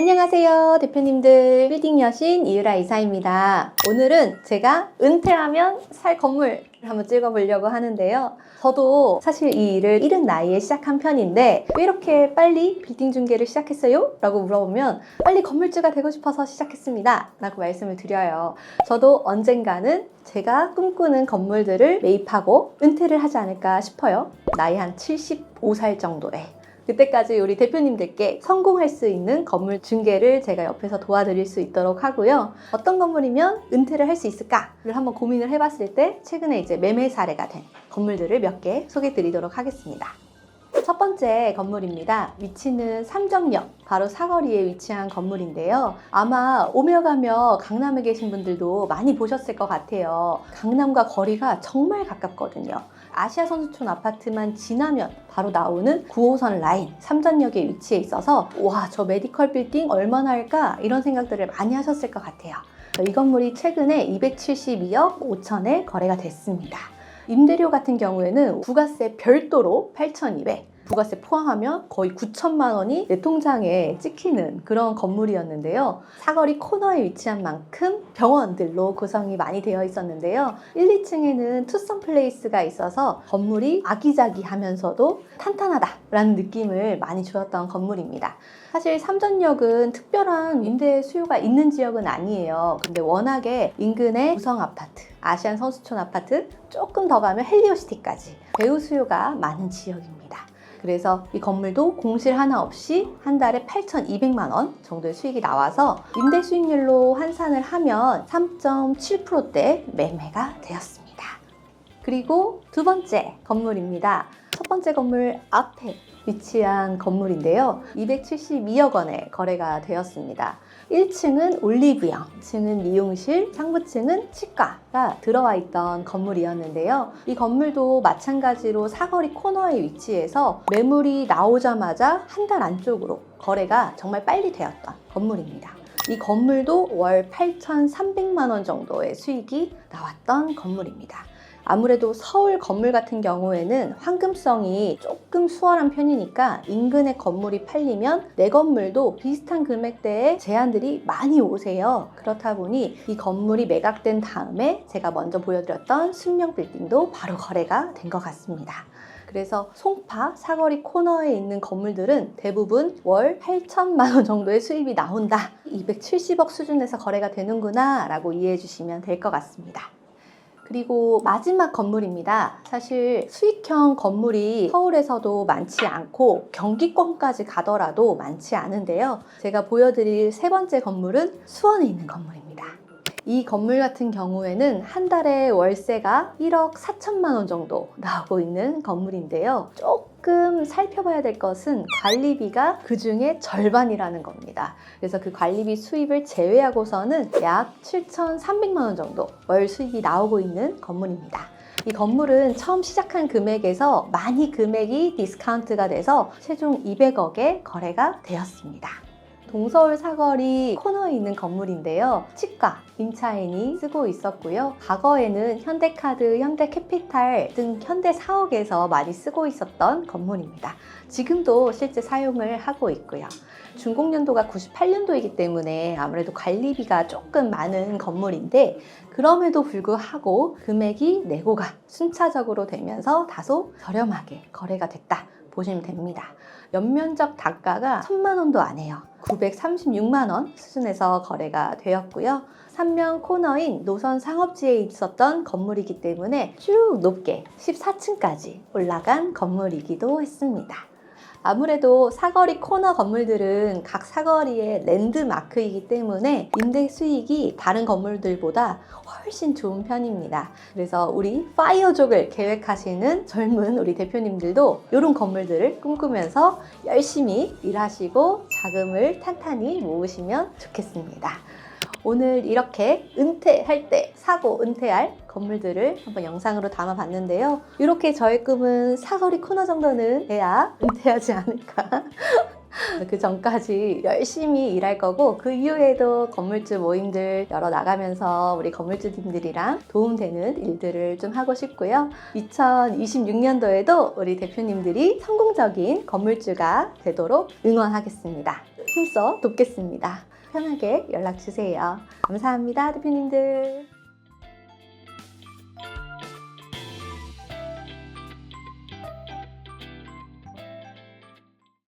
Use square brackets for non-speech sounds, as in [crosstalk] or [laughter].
안녕하세요 대표님들. 빌딩 여신 이유라 이사입니다. 오늘은 제가 은퇴하면 살 건물을 한번 찍어보려고 하는데요. 저도 사실 이 일을 이른 나이에 시작한 편인데 왜 이렇게 빨리 빌딩 중개를 시작했어요? 라고 물어보면 빨리 건물주가 되고 싶어서 시작했습니다. 라고 말씀을 드려요. 저도 언젠가는 제가 꿈꾸는 건물들을 매입하고 은퇴를 하지 않을까 싶어요. 나이 한 75살 정도에 그때까지 우리 대표님들께 성공할 수 있는 건물 중개를 제가 옆에서 도와드릴 수 있도록 하고요. 어떤 건물이면 은퇴를 할 수 있을까를 한번 고민을 해봤을 때 최근에 이제 매매 사례가 된 건물들을 몇 개 소개해 드리도록 하겠습니다. 첫 번째 건물입니다. 위치는 삼정역, 바로 사거리에 위치한 건물인데요. 아마 오며 가며 강남에 계신 분들도 많이 보셨을 것 같아요. 강남과 거리가 정말 가깝거든요. 아시아 선수촌 아파트만 지나면 바로 나오는 9호선 라인 삼전역에 위치해 있어서 와, 저 메디컬 빌딩 얼마나 할까? 이런 생각들을 많이 하셨을 것 같아요. 이 건물이 최근에 272억 5천에 거래가 됐습니다. 임대료 같은 경우에는 부가세 별도로 8,200, 부가세 포함하면 거의 9천만 원이 내 통장에 찍히는 그런 건물이었는데요. 사거리 코너에 위치한 만큼 병원들로 구성이 많이 되어 있었는데요. 1, 2층에는 투썸 플레이스가 있어서 건물이 아기자기하면서도 탄탄하다라는 느낌을 많이 주었던 건물입니다. 사실 삼전역은 특별한 임대 수요가 있는 지역은 아니에요. 근데 워낙에 인근에 구성 아파트, 아시안 선수촌 아파트, 조금 더 가면 헬리오시티까지 배우 수요가 많은 지역입니다. 그래서 이 건물도 공실 하나 없이 한 달에 8,200만 원 정도의 수익이 나와서 임대 수익률로 환산을 하면 3.7%대 매매가 되었습니다. 그리고 두 번째 건물입니다. 첫 번째 건물 앞에 위치한 건물인데요. 272억 원에 거래가 되었습니다. 1층은 올리브영, 2층은 미용실, 상부층은 치과가 들어와 있던 건물이었는데요. 이 건물도 마찬가지로 사거리 코너에 위치해서 매물이 나오자마자 한 달 안쪽으로 거래가 정말 빨리 되었던 건물입니다. 이 건물도 월 8,300만 원 정도의 수익이 나왔던 건물입니다. 아무래도 서울 건물 같은 경우에는 황금성이 조금 수월한 편이니까 인근의 건물이 팔리면 내 건물도 비슷한 금액대의 제안들이 많이 오세요. 그렇다 보니 이 건물이 매각된 다음에 제가 먼저 보여드렸던 숙명 빌딩도 바로 거래가 된 것 같습니다. 그래서 송파 사거리 코너에 있는 건물들은 대부분 월 8천만 원 정도의 수입이 나온다. 270억 수준에서 거래가 되는구나 라고 이해해 주시면 될 것 같습니다. 그리고 마지막 건물입니다. 사실 수익형 건물이 서울에서도 많지 않고 경기권까지 가더라도 많지 않은데요. 제가 보여드릴 세 번째 건물은 수원에 있는 건물입니다. 이 건물 같은 경우에는 한 달에 월세가 1억 4천만 원 정도 나오고 있는 건물인데요. 조금 살펴봐야 될 것은 관리비가 그 중에 절반이라는 겁니다. 그래서 그 관리비 수입을 제외하고서는 약 7,300만 원 정도 월 수익이 나오고 있는 건물입니다. 이 건물은 처음 시작한 금액에서 많이 금액이 디스카운트가 돼서 최종 200억에 거래가 되었습니다. 동서울 사거리 코너에 있는 건물인데요. 치과, 임차인이 쓰고 있었고요. 과거에는 현대카드, 현대캐피탈 등 현대 사옥에서 많이 쓰고 있었던 건물입니다. 지금도 실제 사용을 하고 있고요. 준공연도가 98년도이기 때문에 아무래도 관리비가 조금 많은 건물인데 그럼에도 불구하고 금액이 내고가 순차적으로 되면서 다소 저렴하게 거래가 됐다 보시면 됩니다. 연면적 단가가 1000만 원도 안 해요. 936만 원 수준에서 거래가 되었고요. 삼면 코너인 노선 상업지에 있었던 건물이기 때문에 쭉 높게 14층까지 올라간 건물이기도 했습니다. 아무래도 사거리 코너 건물들은 각 사거리의 랜드마크이기 때문에 임대 수익이 다른 건물들보다 훨씬 좋은 편입니다. 그래서 우리 파이어족을 계획하시는 젊은 우리 대표님들도 이런 건물들을 꿈꾸면서 열심히 일하시고 자금을 탄탄히 모으시면 좋겠습니다. 오늘 이렇게 은퇴할 때 사고 은퇴할 건물들을 한번 영상으로 담아봤는데요. 이렇게 저의 꿈은 사거리 코너 정도는 돼야 은퇴하지 않을까. [laughs] 그 전까지 열심히 일할 거고 그 이후에도 건물주 모임들 열어 나가면서 우리 건물주님들이랑 도움되는 일들을 좀 하고 싶고요. 2026년도에도 우리 대표님들이 성공적인 건물주가 되도록 응원하겠습니다. 힘써 돕겠습니다. 편하게 연락 주세요. 감사합니다, 대표님들.